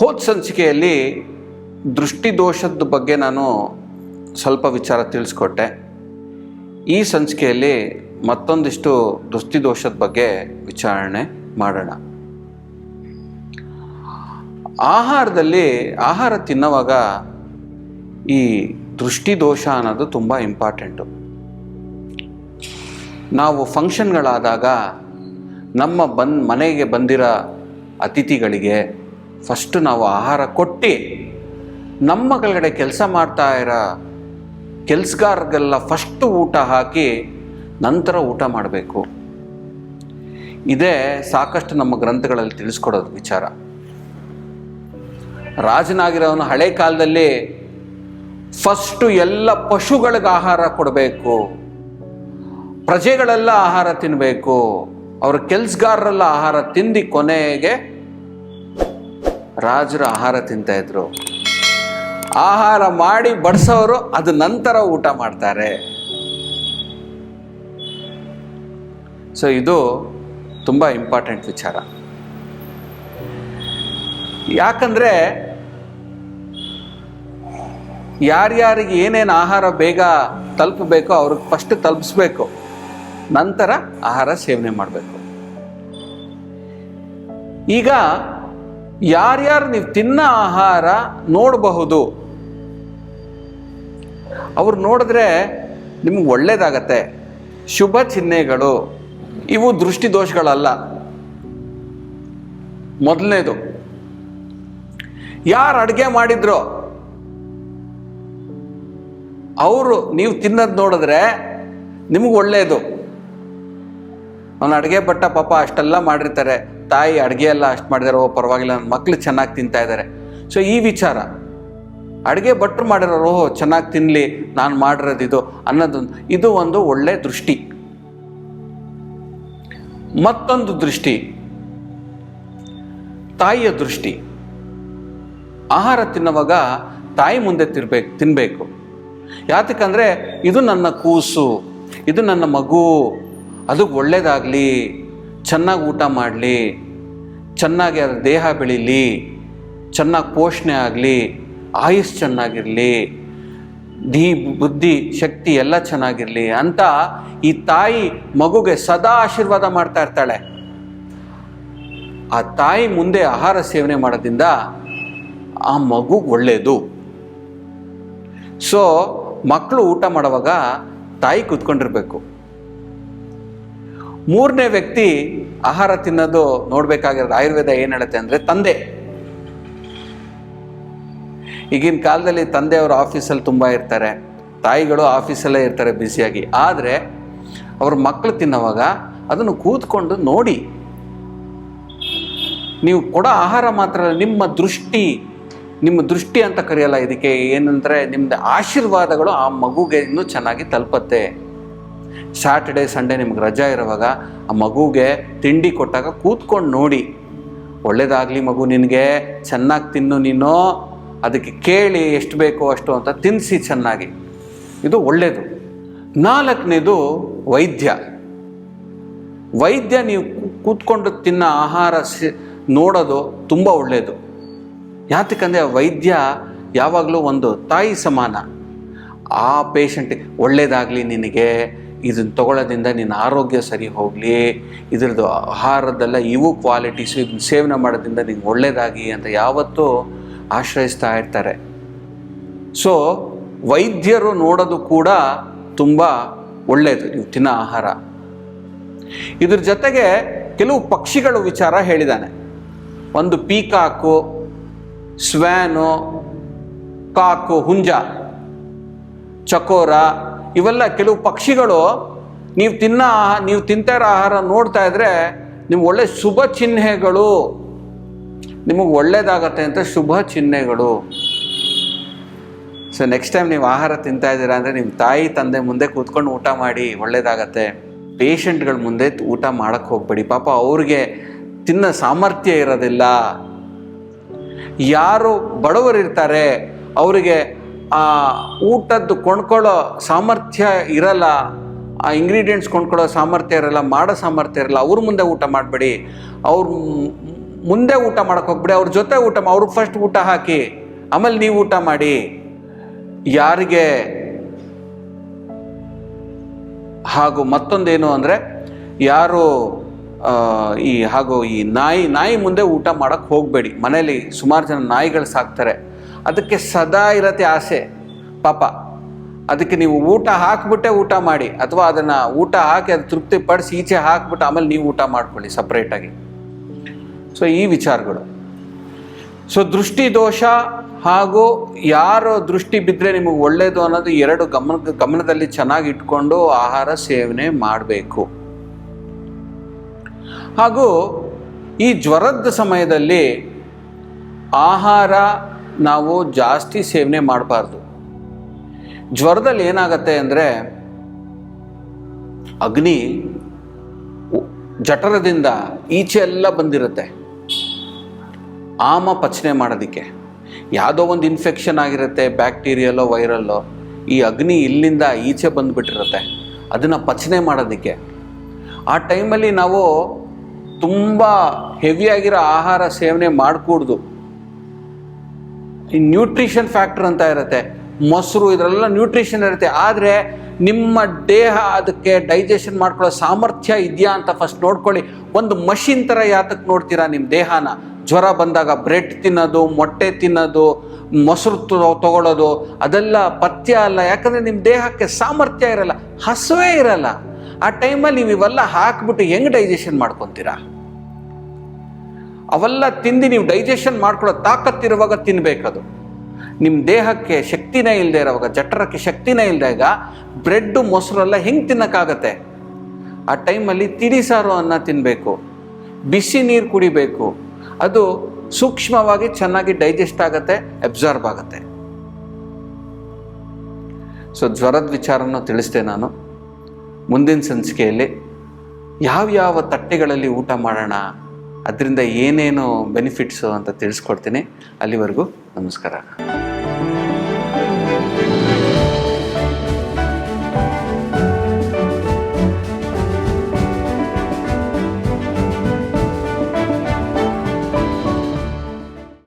ಹೋದ ಸಂಚಿಕೆಯಲ್ಲಿ ದೃಷ್ಟಿದೋಷದ ಬಗ್ಗೆ ನಾನು ಸ್ವಲ್ಪ ವಿಚಾರ ತಿಳಿಸ್ಕೊಟ್ಟೆ. ಈ ಸಂಚಿಕೆಯಲ್ಲಿ ಮತ್ತೊಂದಿಷ್ಟು ದೃಷ್ಟಿದೋಷದ ಬಗ್ಗೆ ವಿಚಾರಣೆ ಮಾಡೋಣ. ಆಹಾರದಲ್ಲಿ ಆಹಾರ ತಿನ್ನುವಾಗ ಈ ದೃಷ್ಟಿದೋಷ ಅನ್ನೋದು ತುಂಬ ಇಂಪಾರ್ಟೆಂಟು. ನಾವು ಫಂಕ್ಷನ್ಗಳಾದಾಗ ನಮ್ಮ ಬಂದ್ ಮನೆಗೆ ಬಂದಿರೋ ಅತಿಥಿಗಳಿಗೆ ಫಸ್ಟ್ ನಾವು ಆಹಾರ ಕೊಟ್ಟು ನಮ್ಮ ಕೆಳಗಡೆ ಕೆಲಸ ಮಾಡ್ತಾ ಇರೋ ಕೆಲಸಗಾರರಿಗೆಲ್ಲ ಫಸ್ಟು ಊಟ ಹಾಕಿ ನಂತರ ಊಟ ಮಾಡಬೇಕು. ಇದೇ ಸಾಕಷ್ಟು ನಮ್ಮ ಗ್ರಂಥಗಳಲ್ಲಿ ತಿಳಿಸ್ಕೊಡೋದು ವಿಚಾರ. ರಾಜನಾಗಿರೋನು ಹಳೆ ಕಾಲದಲ್ಲಿ ಫಸ್ಟು ಎಲ್ಲ ಪಶುಗಳಿಗೆ ಆಹಾರ ಕೊಡಬೇಕು. ಪ್ರಜೆಗಳೆಲ್ಲ ಆಹಾರ ತಿನ್ನಬೇಕು ಅವ್ರ ಕೆಲಸಗಾರರೆಲ್ಲ ಆಹಾರ ತಿಂದು ಕೊನೆಗೆ ರಾಜರು ಆಹಾರ ತಿಂತಾಯಿದ್ರು ಆಹಾರ ಮಾಡಿ ಬಡಿಸೋರು ಅದು ನಂತರ ಊಟ ಮಾಡ್ತಾರೆ. ಸೊ ಇದು ತುಂಬ ಇಂಪಾರ್ಟೆಂಟ್ ವಿಚಾರ. ಯಾಕಂದ್ರೆ ಯಾರ್ಯಾರಿಗೆ ಏನೇನು ಆಹಾರ ಬೇಗ ತಲುಪಬೇಕೋ ಅವ್ರಿಗೆ ಫಸ್ಟ್ ತಲುಪಿಸ್ಬೇಕು. ನಂತರ ಆಹಾರ ಸೇವನೆ ಮಾಡಬೇಕು. ಈಗ ಯಾರ್ಯಾರು ನೀವು ತಿನ್ನ ಆಹಾರ ನೋಡಬಹುದು, ಅವ್ರು ನೋಡಿದ್ರೆ ನಿಮ್ಗೆ ಒಳ್ಳೇದಾಗತ್ತೆ. ಶುಭ ಚಿಹ್ನೆಗಳು, ಇವು ದೃಷ್ಟಿ ದೋಷಗಳಲ್ಲ. ಮೊದಲನೇದು, ಯಾರು ಅಡುಗೆ ಮಾಡಿದ್ರು, ಅವರು ನೀವು ತಿನ್ನೋದು ನೋಡಿದ್ರೆ ನಿಮಗೆ ಒಳ್ಳೆಯದು ಅವನು ಅಡುಗೆ ಭಟ್ಟ ಪಾಪ ಅಷ್ಟೆಲ್ಲ ಮಾಡಿರ್ತಾರೆ. ತಾಯಿ ಅಡುಗೆ ಎಲ್ಲ ಅಷ್ಟು ಮಾಡಿದಾರೋ ಪರವಾಗಿಲ್ಲ ನನ್ನ ಮಕ್ಳು ಚೆನ್ನಾಗಿ ತಿಂತಾ ಇದ್ದಾರೆ ಸೊ ಈ ವಿಚಾರ, ಅಡುಗೆ ಭಟ್ರು ಮಾಡಿರೋರು ಚೆನ್ನಾಗಿ ತಿನ್ನಲಿ ನಾನು ಮಾಡಿರೋದು ಇದು ಅನ್ನೋದೊಂದು, ಇದು ಒಂದು ಒಳ್ಳೆ ದೃಷ್ಟಿ. ಮತ್ತೊಂದು ದೃಷ್ಟಿ, ತಾಯಿಯ ದೃಷ್ಟಿ. ಆಹಾರ ತಿನ್ನುವಾಗ ತಾಯಿ ಮುಂದೆ ತಿರ್ಬೇಕು ತಿನ್ನಬೇಕು ಯಾತಕ್ಕಂದರೆ, ಇದು ನನ್ನ ಕೂಸು, ಇದು ನನ್ನ ಮಗು ಅದಕ್ಕೆ ಒಳ್ಳೇದಾಗಲಿ ಚೆನ್ನಾಗಿ ಊಟ ಮಾಡಲಿ, ಚೆನ್ನಾಗಿ ಅದರ ದೇಹ ಬೆಳೀಲಿ, ಚೆನ್ನಾಗಿ ಪೋಷಣೆ ಆಗಲಿ ಆಯುಸ್ ಚೆನ್ನಾಗಿರಲಿ ದಿ ಬುದ್ಧಿ, ಶಕ್ತಿ ಎಲ್ಲ ಚೆನ್ನಾಗಿರಲಿ ಅಂತ ಈ ತಾಯಿ ಮಗುಗೆ ಸದಾ ಆಶೀರ್ವಾದ ಮಾಡ್ತಾ ಇರ್ತಾಳೆ. ಆ ತಾಯಿ ಮುಂದೆ ಆಹಾರ ಸೇವನೆ ಮಾಡೋದ್ರಿಂದ ಆ ಮಗು ಒಳ್ಳೆಯದು ಸೊ ಮಕ್ಕಳು ಊಟ ಮಾಡುವಾಗ ತಾಯಿ ಕೂತ್ಕೊಂಡಿರ್ಬೇಕು. ಮೂರನೇ ವ್ಯಕ್ತಿ ಆಹಾರ ತಿನ್ನೋದು ನೋಡ್ಬೇಕಾಗಿರೋದು. ಆಯುರ್ವೇದ ಏನು ಹೇಳುತ್ತೆ ಅಂದರೆ ತಂದೆ. ಈಗಿನ ಕಾಲದಲ್ಲಿ ತಂದೆಯವರು ಆಫೀಸಲ್ಲಿ ತುಂಬ ಇರ್ತಾರೆ. ತಾಯಿಗಳು ಆಫೀಸಲ್ಲೇ ಇರ್ತಾರೆ ಬ್ಯುಸಿಯಾಗಿ. ಆದರೆ ಅವ್ರ ಮಕ್ಕಳು ತಿನ್ನೋವಾಗ ಅದನ್ನು ಕೂತ್ಕೊಂಡು ನೋಡಿ. ನೀವು ಕೊಡೋ ಆಹಾರ ಮಾತ್ರ ನಿಮ್ಮ ದೃಷ್ಟಿ ನಿಮ್ಮ ದೃಷ್ಟಿ ಅಂತ ಕರೆಯಲ್ಲ ಇದಕ್ಕೆ. ಏನಂದರೆ ನಿಮ್ಮದು ಆಶೀರ್ವಾದಗಳು ಆ ಮಗುಗೆ ಇನ್ನೂ ಚೆನ್ನಾಗಿ ತಲುಪತ್ತೆ. ಸ್ಯಾಟರ್ಡೆ ಸಂಡೇ ನಿಮ್ಗೆ ರಜಾ ಇರುವಾಗ ಆ ಮಗುಗೆ ತಿಂಡಿ ಕೊಟ್ಟಾಗ ಕೂತ್ಕೊಂಡು ನೋಡಿ. ಒಳ್ಳೇದಾಗಲಿ ಮಗು ನಿನಗೆ, ಚೆನ್ನಾಗಿ ತಿನ್ನು ನೀನು, ಅದಕ್ಕೆ ಕೇಳಿ ಎಷ್ಟು ಬೇಕೋ ಅಷ್ಟು ಅಂತ ತಿನ್ನಿಸಿ ಚೆನ್ನಾಗಿ. ಇದು ಒಳ್ಳೆಯದು ನಾಲ್ಕನೇದು ವೈದ್ಯ. ವೈದ್ಯ ನೀವು ಕೂತ್ಕೊಂಡು ತಿನ್ನೋ ಆಹಾರ ಸಿ, ನೋಡೋದು ತುಂಬ ಒಳ್ಳೆಯದು ಯಾತಕ್ಕಂದರೆ ವೈದ್ಯ ಯಾವಾಗಲೂ ಒಂದು ತಾಯಿ ಸಮಾನ. ಆ ಪೇಷಂಟ್ ಒಳ್ಳೇದಾಗಲಿ ನಿನಗೆ ಇದನ್ನು ತಗೊಳ್ಳೋದ್ರಿಂದ ನಿನ್ನ ಆರೋಗ್ಯ ಸರಿ ಹೋಗಲಿ, ಇದ್ರದ್ದು ಆಹಾರದ್ದೆಲ್ಲ ಇವು ಕ್ವಾಲಿಟೀಸು ಇದನ್ನ ಸೇವನೆ ಮಾಡೋದ್ರಿಂದ ನಿಂಗೆ ಒಳ್ಳೆಯದಾಗಿ ಅಂತ ಯಾವತ್ತೂ ಆಶ್ರಯಿಸ್ತಾ ಇರ್ತಾರೆ. ಸೊ ವೈದ್ಯರು ನೋಡೋದು ಕೂಡ ತುಂಬ ಒಳ್ಳೆಯದು ನೀವು ತಿನ್ನೋ ಆಹಾರ. ಇದ್ರ ಜೊತೆಗೆ ಕೆಲವು ಪಕ್ಷಿಗಳು ವಿಚಾರ ಹೇಳಿದ್ದಾನೆ ಒಂದು ಪೀಕಾಕು, ಸ್ವ್ಯಾನು, ಕಾಕು, ಹುಂಜ, ಚಕೋರ ಇವೆಲ್ಲ ಕೆಲವು ಪಕ್ಷಿಗಳು ನೀವು ತಿನ್ನ ನೀವು ತಿಂತಾ ಇರೋ ಆಹಾರ ನೋಡ್ತಾ ಇದ್ರೆ ನಿಮ್ಗೆ ಒಳ್ಳೆ ಶುಭ ಚಿಹ್ನೆಗಳು. ನಿಮಗೆ ಒಳ್ಳೇದಾಗತ್ತೆ ಅಂತ ಶುಭ ಚಿಹ್ನೆಗಳು. ಸೊ ನೆಕ್ಸ್ಟ್ ಟೈಮ್ ನೀವು ಆಹಾರ ತಿಂತಾ ಇದ್ದೀರಾ ಅಂದರೆ ನಿಮ್ಮ ತಾಯಿ, ತಂದೆ ಮುಂದೆ ಕೂತ್ಕೊಂಡು ಊಟ ಮಾಡಿ ಒಳ್ಳೇದಾಗತ್ತೆ. ಪೇಷಂಟ್ಗಳ ಮುಂದೆ ಊಟ ಮಾಡಕ್ಕೆ ಹೋಗ್ಬೇಡಿ. ಪಾಪ ಅವ್ರಿಗೆ ತಿನ್ನೋ ಸಾಮರ್ಥ್ಯ ಇರೋದಿಲ್ಲ. ಯಾರು ಬಡವರಿರ್ತಾರೆ, ಅವರಿಗೆ ಆ ಊಟದ್ದು ಕೊಂಡ್ಕೊಳ್ಳೋ ಸಾಮರ್ಥ್ಯ ಇರಲ್ಲ, ಆ ಇಂಗ್ರೀಡಿಯೆಂಟ್ಸ್ ಕೊಂಡ್ಕೊಳ್ಳೋ ಸಾಮರ್ಥ್ಯ ಇರಲ್ಲ, ಮಾಡೋ ಸಾಮರ್ಥ್ಯ ಇರಲ್ಲ, ಅವ್ರ ಮುಂದೆ ಊಟ ಮಾಡಬೇಡಿ. ಅವ್ರ ಮುಂದೆ ಊಟ ಮಾಡಕ್ಕೆ ಹೋಗ್ಬಿಡಿ, ಅವ್ರ ಜೊತೆ ಊಟ ಅವ್ರಿಗೆ ಫಸ್ಟ್ ಊಟ ಹಾಕಿ, ಆಮೇಲೆ ನೀವು ಊಟ ಮಾಡಿ. ಯಾರಿಗೆ ಹಾಗೂ ಮತ್ತೊಂದೇನು ಅಂದರೆ, ಯಾರು ಈ ಹಾಗೂ ಈ ನಾಯಿ ನಾಯಿ ಮುಂದೆ ಊಟ ಮಾಡಕ್ಕೆ ಹೋಗಬೇಡಿ. ಮನೇಲಿ ಸುಮಾರು ಜನ ನಾಯಿಗಳು ಸಾಕ್ತಾರೆ. ಅದಕ್ಕೆ ಸದಾ ಇರತ್ತೆ ಆಸೆ. ಪಾಪ. ಅದಕ್ಕೆ ನೀವು ಊಟ ಹಾಕ್ಬಿಟ್ಟೆ ಊಟ ಮಾಡಿ ಅಥವಾ ಅದನ್ನು ಊಟ ಹಾಕಿ ಅದು ತೃಪ್ತಿ ಪಡಿಸಿ ಈಚೆ ಹಾಕ್ಬಿಟ್ಟು ಆಮೇಲೆ ನೀವು ಊಟ ಮಾಡ್ಕೊಳ್ಳಿ ಸಪ್ರೇಟಾಗಿ ಸೊ ಈ ವಿಚಾರಗಳು. ಸೊ ದೃಷ್ಟಿ ದೋಷ ಹಾಗೂ ಯಾರು ದೃಷ್ಟಿ ಬಿದ್ದರೆ ನಿಮಗೆ ಒಳ್ಳೆಯದು ಅನ್ನೋದು ಎರಡು ಗಮನ, ಗಮನದಲ್ಲಿ ಚೆನ್ನಾಗಿ ಇಟ್ಕೊಂಡು ಆಹಾರ ಸೇವನೆ ಮಾಡಬೇಕು. ಹಾಗೂ ಈ ಜ್ವರದ ಸಮಯದಲ್ಲಿ ಆಹಾರ ನಾವು ಜಾಸ್ತಿ ಸೇವನೆ ಮಾಡಬಾರ್ದು. ಜ್ವರದಲ್ಲಿ ಏನಾಗತ್ತೆ ಅಂದರೆ ಅಗ್ನಿ ಜಠರದಿಂದ ಈಚೆ ಎಲ್ಲ ಬಂದಿರುತ್ತೆ. ಆಮ ಪಚನೆ ಮಾಡೋದಕ್ಕೆ. ಯಾವುದೋ ಒಂದು ಇನ್ಫೆಕ್ಷನ್ ಆಗಿರುತ್ತೆ ಬ್ಯಾಕ್ಟೀರಿಯಲ್ಲೋ ವೈರಲ್ಲೋ ಈ ಅಗ್ನಿ ಇಲ್ಲಿಂದ ಈಚೆ ಬಂದುಬಿಟ್ಟಿರುತ್ತೆ. ಅದನ್ನು ಪಚನೆ ಮಾಡೋದಕ್ಕೆ. ಆ ಟೈಮಲ್ಲಿ ನಾವು ತುಂಬ ಹೆವಿಯಾಗಿರೋ ಆಹಾರ ಸೇವನೆ ಮಾಡಕೂಡ್ದು. ಈ ನ್ಯೂಟ್ರಿಷನ್ ಫ್ಯಾಕ್ಟರ್ ಅಂತ ಇರುತ್ತೆ. ಮೊಸರು ಇದರೆಲ್ಲ ನ್ಯೂಟ್ರಿಷನ್ ಇರುತ್ತೆ. ಆದರೆ ನಿಮ್ಮ ದೇಹ ಅದಕ್ಕೆ ಡೈಜೆಷನ್ ಮಾಡ್ಕೊಳ್ಳೋ ಸಾಮರ್ಥ್ಯ ಇದೆಯಾ ಅಂತ ಫಸ್ಟ್ ನೋಡ್ಕೊಳ್ಳಿ. ಒಂದು ಮಷಿನ್ ಥರ ಯಾತಕ್ಕೆ ನೋಡ್ತೀರಾ ನಿಮ್ಮ ದೇಹನ? ಜ್ವರ ಬಂದಾಗ ಬ್ರೆಡ್ ತಿನ್ನೋದು, ಮೊಟ್ಟೆ ತಿನ್ನೋದು, ಮೊಸರು ತಗೊಳ್ಳೋದು, ಅದೆಲ್ಲ ಪಥ್ಯ ಅಲ್ಲ. ಯಾಕಂದರೆ ನಿಮ್ಮ ದೇಹಕ್ಕೆ ಸಾಮರ್ಥ್ಯ ಇರಲ್ಲ, ಹಸುವೇ ಇರಲ್ಲ. ಆ ಟೈಮಲ್ಲಿ ನೀವು ಇವೆಲ್ಲ ಹಾಕ್ಬಿಟ್ಟು ಹೆಂಗೆ ಡೈಜೆಷನ್ ಮಾಡ್ಕೊತೀರಾ? ಅವೆಲ್ಲ ತಿಂದು ನೀವು ಡೈಜೆಷನ್ ಮಾಡ್ಕೊಳ್ಳೋ ತಾಕತ್ತಿರುವಾಗ ತಿನ್ನಬೇಕದು ನಿಮ್ಮ ದೇಹಕ್ಕೆ ಶಕ್ತಿನೇ ಇಲ್ಲದೆ ಇರೋವಾಗ, ಜಠರಕ್ಕೆ ಶಕ್ತಿನೇ ಇಲ್ಲದಾಗ ಬ್ರೆಡ್ಡು ಮೊಸರೆಲ್ಲ ಹೆಂಗೆ ತಿನ್ನೋಕ್ಕಾಗತ್ತೆ? ಆ ಟೈಮಲ್ಲಿ ತಿಳಿ ಸಾರು ಅನ್ನ ತಿನ್ನಬೇಕು ಬಿಸಿ ನೀರು ಕುಡಿಬೇಕು. ಅದು ಸೂಕ್ಷ್ಮವಾಗಿ ಚೆನ್ನಾಗಿ ಡೈಜೆಸ್ಟ್ ಆಗುತ್ತೆ ಅಬ್ಸಾರ್ಬ್ ಆಗುತ್ತೆ. ಸೊ ಜ್ವರದ ವಿಚಾರನ ತಿಳಿಸ್ದೆ ನಾನು. ಮುಂದಿನ ಸಂಚಿಕೆಯಲ್ಲಿ ಯಾವ್ಯಾವ ತಟ್ಟೆಗಳಲ್ಲಿ ಊಟ ಮಾಡೋಣ? ಅದರಿಂದ ಏನೇನು ಬೆನಿಫಿಟ್ಸು ಅಂತ ತಿಳಿಸ್ಕೊಡ್ತೀನಿ. ಅಲ್ಲಿವರೆಗೂ ನಮಸ್ಕಾರ.